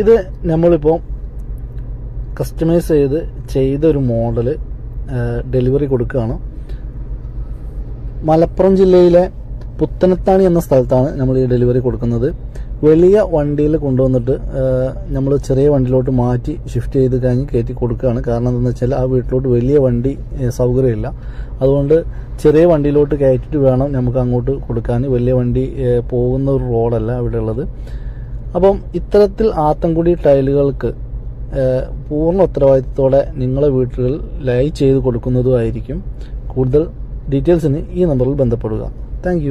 ഇത് നമ്മളിപ്പോൾ കസ്റ്റമൈസ് ചെയ്ത് ചെയ്തൊരു മോഡൽ ഡെലിവറി കൊടുക്കുകയാണ്. മലപ്പുറം ജില്ലയിലെ പുത്തനത്താണി എന്ന സ്ഥലത്താണ് നമ്മൾ ഈ ഡെലിവറി കൊടുക്കുന്നത്. വലിയ വണ്ടിയിൽ കൊണ്ടുവന്നിട്ട് നമ്മൾ ചെറിയ വണ്ടിയിലോട്ട് മാറ്റി ഷിഫ്റ്റ് ചെയ്ത് കഴിഞ്ഞ് കയറ്റി കൊടുക്കുകയാണ്. കാരണം എന്താണെന്ന് വെച്ചാൽ ആ വീട്ടിലോട്ട് വലിയ വണ്ടി സൗകര്യമില്ല. അതുകൊണ്ട് ചെറിയ വണ്ടിയിലോട്ട് കയറ്റിട്ട് വേണം നമുക്ക് അങ്ങോട്ട് കൊടുക്കാൻ. വലിയ വണ്ടി പോകുന്ന ഒരു റോഡല്ല അവിടെ ഉള്ളത് അപ്പം ഇത്തരത്തിൽ ആത്തൻകുടി ടൈലുകൾക്ക് പൂർണ ഉത്തരവാദിത്തത്തോടെ നിങ്ങളെ വീട്ടുകളിൽ ലൈ ചെയ്ത് കൊടുക്കുന്നതുമായിരിക്കും കൂടുതൽ ഡീറ്റെയിൽസിന് ഈ നമ്പറിൽ ബന്ധപ്പെടുക. താങ്ക്